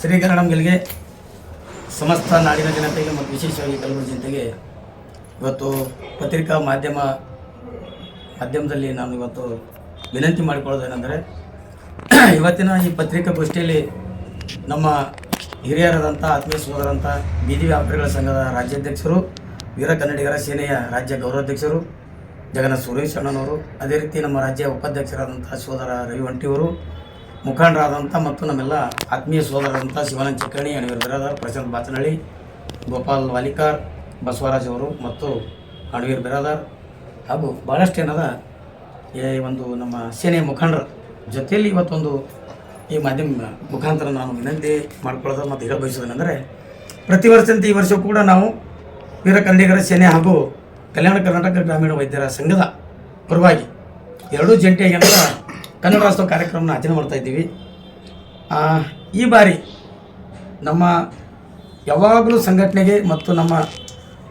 ಶ್ರೀಗರಣಂಗಳಿಗೆ ಸಮಸ್ತ ನಾಡಿನ ಜನತೆಗೆ ಮತ್ತು ವಿಶೇಷವಾಗಿ ಕಲಬುರಗಿ ಜನತೆಗೆ ಇವತ್ತು ಪತ್ರಿಕಾ ಮಾಧ್ಯಮ ಮಾಧ್ಯಮದಲ್ಲಿ ನಾನು ಇವತ್ತು ವಿನಂತಿ ಮಾಡಿಕೊಳ್ಳೋದೇನೆಂದರೆ ಇವತ್ತಿನ ಈ ಪತ್ರಿಕಾಗೋಷ್ಠಿಯಲ್ಲಿ ನಮ್ಮ ಹಿರಿಯರಾದಂಥ, ಆತ್ಮೀಯ ಸೋದರಂಥ ಬೀದಿ ವ್ಯಾಪಾರಿಗಳ ಸಂಘದ ರಾಜ್ಯಾಧ್ಯಕ್ಷರು, ವೀರ ಕನ್ನಡಿಗರ ಸೇನೆಯ ರಾಜ್ಯ ಗೌರವಾಧ್ಯಕ್ಷರು ಜಗನ್ನಾಥ್ ಸುರೇಶ್ ಅಣ್ಣನವರು ಅದೇ ರೀತಿ ನಮ್ಮ ರಾಜ್ಯ ಉಪಾಧ್ಯಕ್ಷರಾದಂಥ ಸೋದರ ರವಿ ಒಂಟಿಯವರು ಮುಖಂಡರಾದಂಥ ಮತ್ತು ನಮ್ಮೆಲ್ಲ ಆತ್ಮೀಯ ಸೋದರರಾದಂಥ ಶಿವಾನಂದ ಚಿಕ್ಕಣಿ ಅಣಿವರ್ ಬಿರಾದಾರ್, ಪ್ರಶಾಂತ್ ಬಾಚನಹಳ್ಳಿ, ಗೋಪಾಲ್ ವಾಲಿಕಾರ್, ಬಸವರಾಜ್ ಅವರು ಮತ್ತು ಅಣವೀರ್ ಬಿರಾದಾರ್ ಹಾಗೂ ಭಾಳಷ್ಟು ಏನದ ಈ ಒಂದು ನಮ್ಮ ಸೇನೆಯ ಮುಖಂಡರ ಜೊತೆಯಲ್ಲಿ ಇವತ್ತೊಂದು ಈ ಮಾಧ್ಯಮ ಮುಖಾಂತರ ನಾನು ವಿನಂತಿ ಮಾಡ್ಕೊಳ್ಳೋದು ಮತ್ತು ಹೇಳ ಬಯಸೋದೇನೆಂದರೆ, ಪ್ರತಿ ವರ್ಷದಂತೆ ಈ ವರ್ಷ ಕೂಡ ನಾವು ವೀರ ಕನ್ನಡಿಗರ ಸೇನೆ ಹಾಗೂ ಕಲ್ಯಾಣ ಕರ್ನಾಟಕ ಗ್ರಾಮೀಣ ವೈದ್ಯರ ಸಂಘದ ಪರವಾಗಿ ಎರಡೂ ಜಂಟಿಯಾಗಿ ಅಂತ ಕನ್ನಡ ರಾಜ್ಯೋತ್ಸವ ಕಾರ್ಯಕ್ರಮನ ಆಚರಣೆ ಮಾಡ್ತಾ ಇದ್ದೀವಿ. ಈ ಬಾರಿ ನಮ್ಮ ಯಾವಾಗಲೂ ಸಂಘಟನೆಗೆ ಮತ್ತು ನಮ್ಮ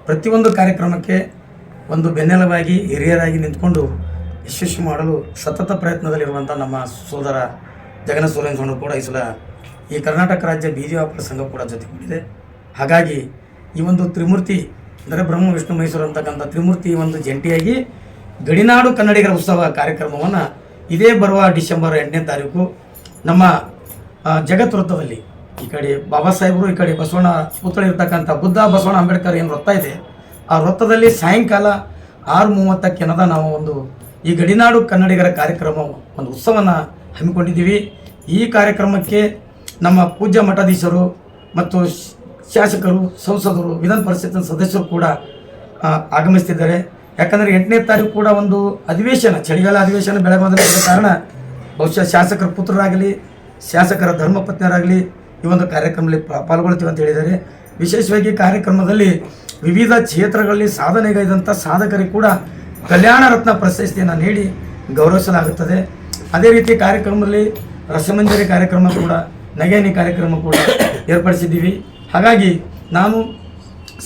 ಪ್ರತಿಯೊಂದು ಕಾರ್ಯಕ್ರಮಕ್ಕೆ ಒಂದು ಬೆನ್ನೆಲುಬಾಗಿ ಹಿರಿಯರಾಗಿ ನಿಂತ್ಕೊಂಡು ಯಶಸ್ವಿ ಮಾಡಲು ಸತತ ಪ್ರಯತ್ನದಲ್ಲಿರುವಂಥ ನಮ್ಮ ಸೋದರ ಜಗನ ಸೋರೇಂದ್ರ ಕೂಡ ಈ ಸಲ ಈ ಕರ್ನಾಟಕ ರಾಜ್ಯ ಬೀದಿ ವ್ಯಾಪಾರ ಸಂಘ ಕೂಡ ಜೊತೆಗೂಡಿದೆ. ಹಾಗಾಗಿ ಈ ಒಂದು ತ್ರಿಮೂರ್ತಿ ಅಂದರೆ ಬ್ರಹ್ಮ, ವಿಷ್ಣು, ಮೈಸೂರು ಅಂತಕ್ಕಂಥ ತ್ರಿಮೂರ್ತಿ ಒಂದು ಜಂಟಿಯಾಗಿ ಗಡಿನಾಡು ಕನ್ನಡಿಗರ ಉತ್ಸವ ಕಾರ್ಯಕ್ರಮವನ್ನು ಇದೇ ಬರುವ ಡಿಸೆಂಬರ್ ಎಂಟನೇ ತಾರೀಕು ನಮ್ಮ ಜಗತ್ ವೃತ್ತದಲ್ಲಿ ಈ ಕಡೆ ಬಾಬಾ ಸಾಹೇಬರು, ಈ ಕಡೆ ಬಸವಣ್ಣ ಪುತ್ರ ಇರ್ತಕ್ಕಂಥ ಬುದ್ಧ ಬಸವಣ್ಣ ಅಂಬೇಡ್ಕರ್ ಏನು ವೃತ್ತ ಇದೆ, ಆ ವೃತ್ತದಲ್ಲಿ ಸಾಯಂಕಾಲ ಆರು ಮೂವತ್ತಕ್ಕೆ ಏನದ ನಾವು ಒಂದು ಈ ಗಡಿನಾಡು ಕನ್ನಡಿಗರ ಕಾರ್ಯಕ್ರಮ ಒಂದು ಉತ್ಸವನ ಹಮ್ಮಿಕೊಂಡಿದ್ದೀವಿ. ಈ ಕಾರ್ಯಕ್ರಮಕ್ಕೆ ನಮ್ಮ ಪೂಜ್ಯ ಮಠಾಧೀಶರು ಮತ್ತು ಶಾಸಕರು, ಸಂಸದರು, ವಿಧಾನ ಪರಿಷತ್ತಿನ ಸದಸ್ಯರು ಕೂಡ ಆಗಮಿಸ್ತಿದ್ದಾರೆ. ಯಾಕಂದರೆ ಎಂಟನೇ ತಾರೀಕು ಕೂಡ ಒಂದು ಅಧಿವೇಶನ, ಚಳಿಗಾಲ ಅಧಿವೇಶನ ಬೆಳಗಾವದಲ್ಲಿ ಕಾರಣ ಬಹುಶಃ ಶಾಸಕರ ಪುತ್ರರಾಗಲಿ, ಶಾಸಕರ ಧರ್ಮಪತ್ನಿಯರಾಗಲಿ ಈ ಒಂದು ಕಾರ್ಯಕ್ರಮದಲ್ಲಿ ಪಾಲ್ಗೊಳ್ತೀವಿ ಅಂತ ಹೇಳಿದ್ದಾರೆ. ವಿಶೇಷವಾಗಿ ಕಾರ್ಯಕ್ರಮದಲ್ಲಿ ವಿವಿಧ ಕ್ಷೇತ್ರಗಳಲ್ಲಿ ಸಾಧನೆಗೈದಂಥ ಸಾಧಕರಿಗೆ ಕೂಡ ಕಲ್ಯಾಣ ರತ್ನ ಪ್ರಶಸ್ತಿಯನ್ನು ನೀಡಿ ಗೌರವಿಸಲಾಗುತ್ತದೆ. ಅದೇ ರೀತಿ ಕಾರ್ಯಕ್ರಮದಲ್ಲಿ ರಸಮಂಜರಿ ಕಾರ್ಯಕ್ರಮ ಕೂಡ ನಗೇನಿ ಕಾರ್ಯಕ್ರಮ ಕೂಡ ಏರ್ಪಡಿಸಿದ್ದೀವಿ. ಹಾಗಾಗಿ ನಾನು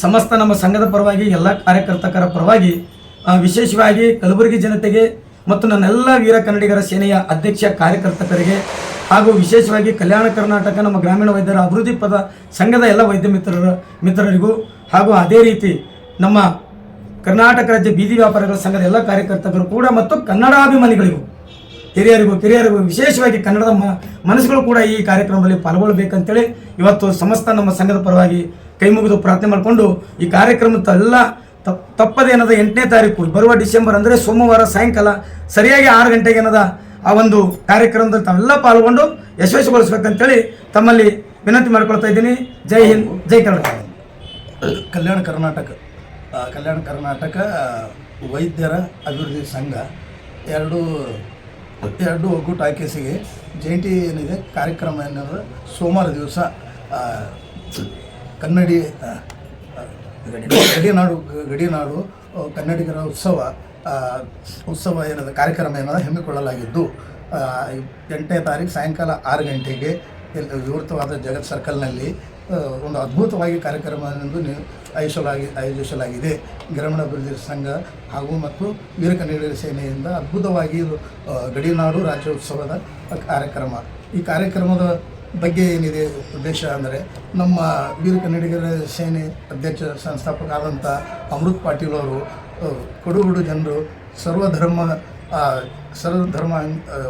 ಸಮಸ್ತ ನಮ್ಮ ಸಂಘದ ಪರವಾಗಿ, ಎಲ್ಲ ಕಾರ್ಯಕರ್ತಕರ ಪರವಾಗಿ ವಿಶೇಷವಾಗಿ ಕಲಬುರಗಿ ಜನತೆಗೆ ಮತ್ತು ನನ್ನೆಲ್ಲ ವೀರ ಕನ್ನಡಿಗರ ಸೇನೆಯ ಅಧ್ಯಕ್ಷ ಕಾರ್ಯಕರ್ತಕರಿಗೆ ಹಾಗೂ ವಿಶೇಷವಾಗಿ ಕಲ್ಯಾಣ ಕರ್ನಾಟಕ ನಮ್ಮ ಗ್ರಾಮೀಣ ವೈದ್ಯರ ಅಭಿವೃದ್ಧಿ ಪದ ಸಂಘದ ಎಲ್ಲ ವೈದ್ಯ ಮಿತ್ರರ, ಮಿತ್ರರಿಗೂ ಹಾಗೂ ಅದೇ ರೀತಿ ನಮ್ಮ ಕರ್ನಾಟಕ ರಾಜ್ಯ ಬೀದಿ ವ್ಯಾಪಾರಿಗಳ ಸಂಘದ ಎಲ್ಲ ಕಾರ್ಯಕರ್ತರು ಕೂಡ ಮತ್ತು ಕನ್ನಡಾಭಿಮಾನಿಗಳಿಗೂ, ಹಿರಿಯರಿಗೂ, ಕಿರಿಯರಿಗೂ, ವಿಶೇಷವಾಗಿ ಕನ್ನಡದ ಮನಸ್ಸುಗಳು ಕೂಡ ಈ ಕಾರ್ಯಕ್ರಮದಲ್ಲಿ ಪಾಲ್ಗೊಳ್ಬೇಕಂತೇಳಿ ಇವತ್ತು ಸಮಸ್ತ ನಮ್ಮ ಸಂಘದ ಪರವಾಗಿ ಕೈ ಮುಗಿದು ಪ್ರಾರ್ಥನೆ ಮಾಡಿಕೊಂಡು ಈ ಕಾರ್ಯಕ್ರಮದೆಲ್ಲ ತಪ್ ತಪ್ಪದೇನದ ಎಂಟನೇ ತಾರೀಕು, ಬರುವ ಡಿಸೆಂಬರ್ ಅಂದರೆ ಸೋಮವಾರ ಸಾಯಂಕಾಲ ಸರಿಯಾಗಿ ಆರು ಗಂಟೆಗೆ ಏನದ ಆ ಒಂದು ಕಾರ್ಯಕ್ರಮದಲ್ಲಿ ತಾವೆಲ್ಲ ಪಾಲ್ಗೊಂಡು ಯಶಸ್ವಿಗೊಳಿಸ್ಬೇಕಂತೇಳಿ ತಮ್ಮಲ್ಲಿ ವಿನಂತಿ ಮಾಡ್ಕೊಳ್ತಾ ಇದ್ದೀನಿ. ಜೈ ಹಿಂದ್, ಜೈ ಕರ್ನಾಟಕ. ಕಲ್ಯಾಣ ಕರ್ನಾಟಕ ಕಲ್ಯಾಣ ಕರ್ನಾಟಕ ವೈದ್ಯರ ಅಭಿವೃದ್ಧಿ ಸಂಘ, ಎರಡು ಎರಡು ಒಗ್ಗೂಟ ಆಕೇಸಿಗೆ ಜಯಂತಿ ಏನಿದೆ, ಕಾರ್ಯಕ್ರಮ ಏನಾದರೂ ಸೋಮವಾರ ದಿವಸ ಕನ್ನಡಿ ಗಡಿನಾಡು ಗಡಿನಾಡು ಕನ್ನಡಿಗರ ಉತ್ಸವ ಉತ್ಸವ ಏನದ, ಕಾರ್ಯಕ್ರಮ ಏನದ ಹಮ್ಮಿಕೊಳ್ಳಲಾಗಿದ್ದು ಎಂಟನೇ ತಾರೀಕು ಸಾಯಂಕಾಲ ಆರು ಗಂಟೆಗೆ ಇಲ್ಲಿ ವಿವೃತವಾದ ಜಗತ್ ಸರ್ಕಲ್ನಲ್ಲಿ ಒಂದು ಅದ್ಭುತವಾಗಿ ಕಾರ್ಯಕ್ರಮವನ್ನು ಆಯೋಜಿಸಲಾಗಿ, ಆಯೋಜಿಸಲಾಗಿದೆ. ಗ್ರಾಮೀಣಾಭಿವೃದ್ಧಿ ಸಂಘ ಹಾಗೂ ಮತ್ತು ವೀರ ಕನ್ನಡಿಗರ ಸೇನೆಯಿಂದ ಅದ್ಭುತವಾಗಿ ಗಡಿನಾಡು ರಾಜ್ಯೋತ್ಸವದ ಕಾರ್ಯಕ್ರಮ. ಈ ಕಾರ್ಯಕ್ರಮದ ಬಗ್ಗೆ ಏನಿದೆ, ಉದ್ದೇಶ ಅಂದರೆ ನಮ್ಮ ವೀರ ಕನ್ನಡಿಗರ ಸೇನೆ ಅಧ್ಯಕ್ಷ, ಸಂಸ್ಥಾಪಕ ಆದಂಥ ಅಮೃತ್ ಪಾಟೀಲ್ ಅವರು ಕೊಡುಗುಡು ಜನರು ಸರ್ವಧರ್ಮ ಸರ್ವಧರ್ಮ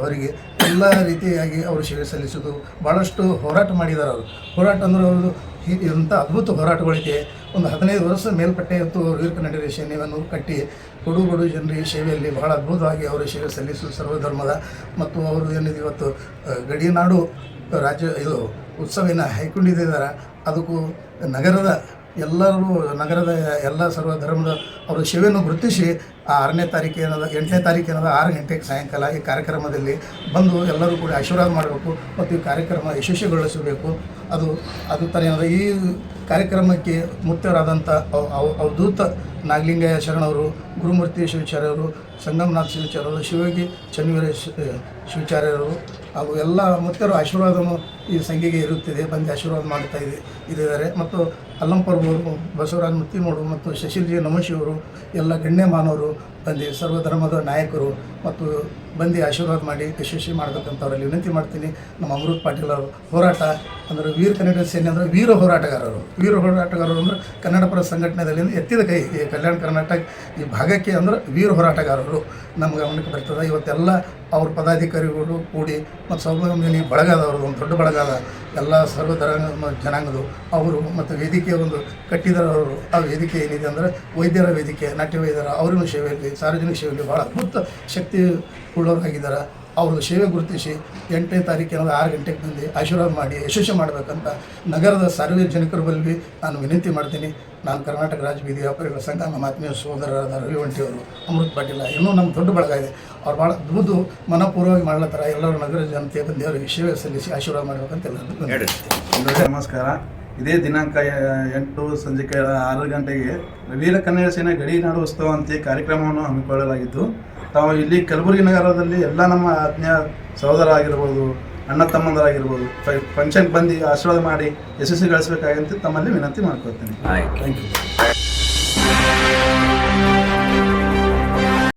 ಅವರಿಗೆ ಎಲ್ಲ ರೀತಿಯಾಗಿ ಅವರು ಸೇವೆ ಸಲ್ಲಿಸೋದು ಭಾಳಷ್ಟು ಹೋರಾಟ ಮಾಡಿದ್ದಾರೆ ಅವರು. ಹೋರಾಟ ಅಂದ್ರೆ ಅವರು ಇಂಥ ಅದ್ಭುತ ಹೋರಾಟಗಳಿಗೆ ಒಂದು ಹದಿನೈದು ವರ್ಷ ಮೇಲ್ಪಟ್ಟೆ ಹೊತ್ತು ವೀರ ಕನ್ನಡಿಗರ ಸೇನೆಯನ್ನು ಕಟ್ಟಿ ಕೊಡು ಬಡು ಜನರಿಗೆ ಸೇವೆಯಲ್ಲಿ ಬಹಳ ಅದ್ಭುತವಾಗಿ ಅವರು ಸೇವೆ ಸಲ್ಲಿಸು ಸರ್ವಧರ್ಮದ. ಮತ್ತು ಅವರು ಏನಿದೆ ಇವತ್ತು ಗಡಿನಾಡು ರಾಜ್ಯ ಇದು ಉತ್ಸವಿನ ಹೈಕೊಂಡಿದ್ದಾರೆ. ಅದಕ್ಕೂ ನಗರದ ಎಲ್ಲರೂ, ನಗರದ ಎಲ್ಲ ಸರ್ವಧರ್ಮದ ಅವರ ಶಿವೆಯನ್ನು ಗುರುತಿಸಿ ಆ ಆರನೇ ತಾರೀಕು ಏನದ, ಎಂಟನೇ ತಾರೀಕು ಏನದ, ಆರು ಗಂಟೆಗೆ ಸಾಯಂಕಾಲ ಈ ಕಾರ್ಯಕ್ರಮದಲ್ಲಿ ಬಂದು ಎಲ್ಲರೂ ಕೂಡ ಆಶೀರ್ವಾದ ಮಾಡಬೇಕು ಮತ್ತು ಈ ಕಾರ್ಯಕ್ರಮ ಯಶಸ್ವಿಗೊಳಿಸಬೇಕು. ಅದು ಅದು ತನ್ನ ಈ ಕಾರ್ಯಕ್ರಮಕ್ಕೆ ಮುಖ್ಯರಾದಂಥ ಅವ- ಅವ- ಅವಧೂತ ನಾಗಲಿಂಗಯ್ಯ ಶರಣವರು, ಗುರುಮೂರ್ತಿ ಶಿವಾಚಾರ್ಯರು, ಸಂಗಮನಾಥ್ ಶಿವಾಚಾರ್ಯರು ಶಿವಯೋಗಿ ಚನ್ನವೀರ ಶಿವಾಚಾರ್ಯರು ಹಾಗೂ ಎಲ್ಲ ಮುಖ್ಯರು ಆಶೀರ್ವಾದವೂ ಈ ಸಂಘಿಗೆ ಇರುತ್ತಿದೆ. ಬಂದು ಆಶೀರ್ವಾದ ಮಾಡ್ತಾ ಇದೆ, ಇದ್ದಾರೆ. ಮತ್ತು ಅಲ್ಲಂಪರ್ವರು ಬಸವರಾಜ್ ಮುತ್ತಿನೋಡು ಮತ್ತು ಶಶಿಲ್ಜಿ ನಮಶಿಯವರು, ಎಲ್ಲ ಗಣ್ಯಮಾನವರು, ಬಂದು ಸರ್ವಧರ್ಮದ ನಾಯಕರು ಮತ್ತು ಬಂದು ಆಶೀರ್ವಾದ ಮಾಡಿ, ಯಶಸ್ವಿ ಮಾಡ್ತಕ್ಕಂಥವ್ರಲ್ಲಿ ವಿನಂತಿ ಮಾಡ್ತೀನಿ. ನಮ್ಮ ಅಮೃತ್ ಪಾಟೀಲ್ ಅವರು ಹೋರಾಟ, ಅಂದರೆ ವೀರ ಕನ್ನಡ ಸೇನೆ ಅಂದರೆ ವೀರ ಹೋರಾಟಗಾರರು. ವೀರ ಹೋರಾಟಗಾರರು ಅಂದರೆ ಕನ್ನಡ ಪರ ಸಂಘಟನೆಯಲ್ಲಿ ಎತ್ತಿದ ಕೈ. ಈ ಕಲ್ಯಾಣ ಕರ್ನಾಟಕ ಈ ಭಾಗಕ್ಕೆ ಅಂದ್ರೆ ವೀರ ಹೋರಾಟಗಾರರು. ನಮ್ಮ ಗಮನಕ್ಕೆ ಬರ್ತದೆ. ಇವತ್ತೆಲ್ಲ ಅವ್ರ ಪದಾಧಿಕಾರಿಗಳು ಕೂಡಿ ಮತ್ತು ಸೌಮ್ಯಮಿನಿ ಬಳಗದವರು, ಒಂದು ದೊಡ್ಡ ಬಳಗದ ಎಲ್ಲ ಸರ್ವಧರ ಜನಾಂಗದು ಅವರು ಮತ್ತು ವೇದಿಕೆಯ ಒಂದು ಕಟ್ಟಿದವರು ಆ ವೇದಿಕೆ ಏನಿದೆ ಅಂದರೆ ವೈದ್ಯರ ವೇದಿಕೆ, ನಾಟ್ಯ ವೈದ್ಯರ, ಅವರಿನ ಸೇವೆಯಲ್ಲಿ, ಸಾರ್ವಜನಿಕ ಸೇವೆಯಲ್ಲಿ ಭಾಳ ಅದ್ಭುತ ಶಕ್ತಿ ಉಳ್ಳವರಾಗಿದ್ದಾರೆ ಅವರು ಸೇವೆ ಗುರುತಿಸಿ ಎಂಟನೇ ತಾರೀಕಿನ ಆರು ಗಂಟೆಗೆ ಬಂದು ಆಶೀರ್ವಾದ ಮಾಡಿ ಯಶಸ್ವಿ ಮಾಡಬೇಕಂತ ನಗರದ ಸಾರ್ವಜನಿಕರ ಬಲ್ಲಿ ನಾನು ವಿನಂತಿ ಮಾಡ್ತೀನಿ. ನಾನು ಕರ್ನಾಟಕ ರಾಜ್ಯ ಬೀದಿ ವ್ಯಾಪಾರಿಗಳ ಸಂಘ ನಮ್ಮ ಆತ್ಮೀಯ ಸೋದರರಾದ ರವಿ ಒಂಟಿಯವರು ಅಮೃತ್ ಪಾಟೀಲ ಇನ್ನೂ ನಮ್ಮ ದೊಡ್ಡ ಬಳಗ ಇದೆ. ಅವ್ರು ಭಾಳ ಅದ್ಭುತ ಮನಪೂರ್ವವಾಗಿ ಮಾಡ್ಲತ್ತಾರ. ಎಲ್ಲರೂ ನಗರ ಜನತೆ ಬಂದು ಅವರಿಗೆ ಸೇವೆ ಸಲ್ಲಿಸಿ ಆಶೀರ್ವಾದ ಮಾಡಬೇಕಂತ ಎಲ್ಲರಿಗೂ ನಮಸ್ಕಾರ. ಇದೇ ದಿನಾಂಕ ಎಂಟು ಸಂಜೆ ಆರು ಗಂಟೆಗೆ ವೀರ ಕನ್ನಡ ಸೇನೆ ಗಡಿನಾಡು ಉತ್ಸವ ಅಂತ ಕಾರ್ಯಕ್ರಮವನ್ನು ಹಮ್ಮಿಕೊಳ್ಳಲಾಗಿತ್ತು ತಾವು ಇಲ್ಲಿ ಕಲಬುರಗಿ ನಗರದಲ್ಲಿ ಎಲ್ಲ ನಮ್ಮ ಆತ್ಮೀಯ ಸಹೋದರ ಆಗಿರ್ಬೋದು ಅಣ್ಣ ತಮ್ಮಂದರಾಗಿರ್ಬೋದು ಫಂಕ್ಷನ್ ಬಂದು ಆಶೀರ್ವಾದ ಮಾಡಿ ಯಶಸ್ವಿಗೊಳಿಸಬೇಕಾಗಂತ ತಮ್ಮಲ್ಲಿ ವಿನಂತಿ ಮಾಡ್ಕೊಳ್ತೀನಿ. Thank you